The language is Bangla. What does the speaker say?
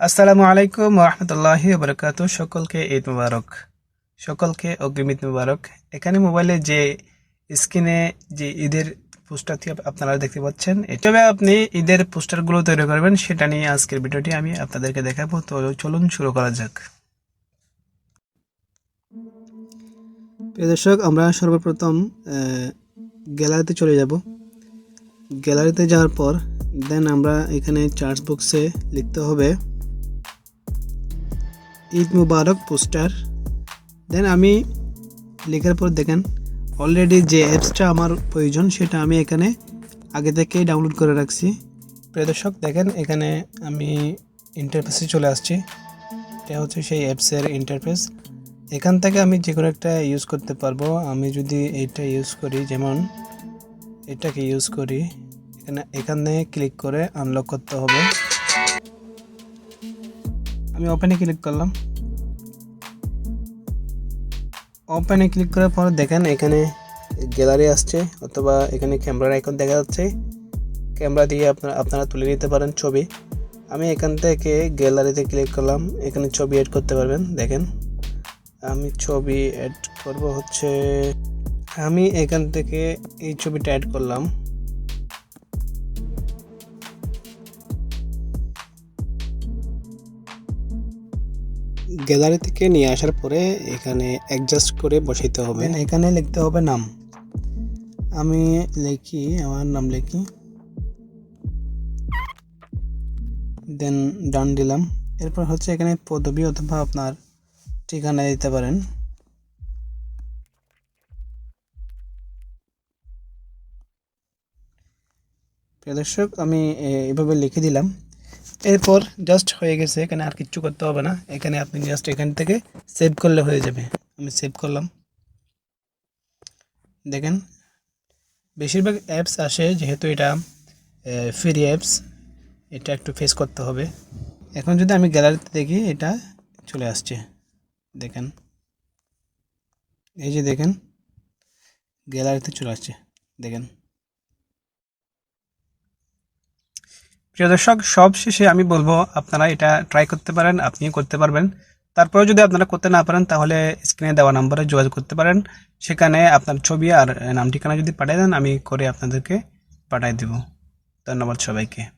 আসসালামু আলাইকুম রহমতুল্লাহ বরকাত সকলকে ঈদ মুবারক। সকলকে অগ্রিম ঈদ মুবারক। এখানে মোবাইলে যে স্ক্রিনে যে ঈদের পোস্টারটি আপ- আপনারা দেখতে পাচ্ছেন এটাবে আপনি ঈদের পোস্টারগুলো তৈরি করবেন, সেটা নিয়ে আজকের ভিডিওটি আমি আপনাদেরকে দেখাবো। তো চলুন শুরু করা যাক। প্রিয় দর্শক, আমরা সর্বপ্রথম গ্যালারিতে চলে যাব। গ্যালারিতে যাওয়ার পর দেন আমরা এখানে চার্জ বক্সে লিখতে হবে ঈদ মুবারক পোস্টার। দেন আমি লেখার পর দেখেন অলরেডি যে অ্যাপসটা আমার প্রয়োজন, সেটা আমি এখানে আগে থেকেই ডাউনলোড করে রাখছি। প্রিয় দর্শক, দেখেন এখানে আমি ইন্টারফেসে চলে আসছি। এটা হচ্ছে সেই অ্যাপসের ইন্টারফেস এখান থেকে আমি যে কোনো একটা ইউজ করতে পারব। আমি যদি এটা ইউজ করি, যেমন এটাকে ইউজ করি, এখানে এখানে ক্লিক করে আনলক করতে হবে। আমি ওপেনে ক্লিক করলাম। ওপেনে ক্লিক করার পর দেখেন এখানে গ্যালারি আসছে, অথবা এখানে ক্যামেরার আইকন দেখা যাচ্ছে। ক্যামেরা দিয়ে আপনারা আপনারা তুলে নিতে পারেন ছবি। আমি এখান থেকে গ্যালারিতে ক্লিক করলাম, এখানে ছবি এড করতে পারবেন, দেখেন। আমি ছবি অ্যাড করব হচ্ছে, আমি এখান থেকে এই ছবিটা অ্যাড করলাম। গ্যালারি থেকে নিয়ে আসার পরে এখানে অ্যাডজাস্ট করে বসাইতে হবে। এখানে লিখতে হবে নাম। আমি লিখি, আমার নাম লিখি। দেন ডান দিলাম। এরপর হচ্ছে এখানে পদবি অথবা আপনার ঠিকানা দিতে পারেন। প্রিয় দর্শক, আমি এভাবে লিখে দিলাম। এরপর জাস্ট হয়ে গেছে, এখানে আর কিচ্ছু করতে হবে না। এখানে আপনি জাস্ট এখান থেকে সেভ করলে হয়ে যাবে। আমি সেভ করলাম। দেখেন, বেশিরভাগ অ্যাপস আসে, যেহেতু এটা ফ্রি অ্যাপস এটা একটু ফেস করতে হবে। এখন যদি আমি গ্যালারিতে দেখি, এটা চলে আসছে। দেখেন, এই যে দেখেন গ্যালারিতে চলে আসছে। দেখেন প্রিয় দর্শক সব শেষে আমি বলব, আপনারা এটা ট্রাই করতে পারেন, আপনিও করতে পারবেন। তারপরে যদি আপনারা করতে না পারেন, তাহলে স্ক্রিনে দেওয়া নম্বরে যোগাযোগ করতে পারেন। সেখানে আপনার ছবি আর নাম ঠিকানা যদি পাঠিয়ে দেন, আমি করে আপনাদেরকে পাঠিয়ে দেব। ধন্যবাদ সবাইকে।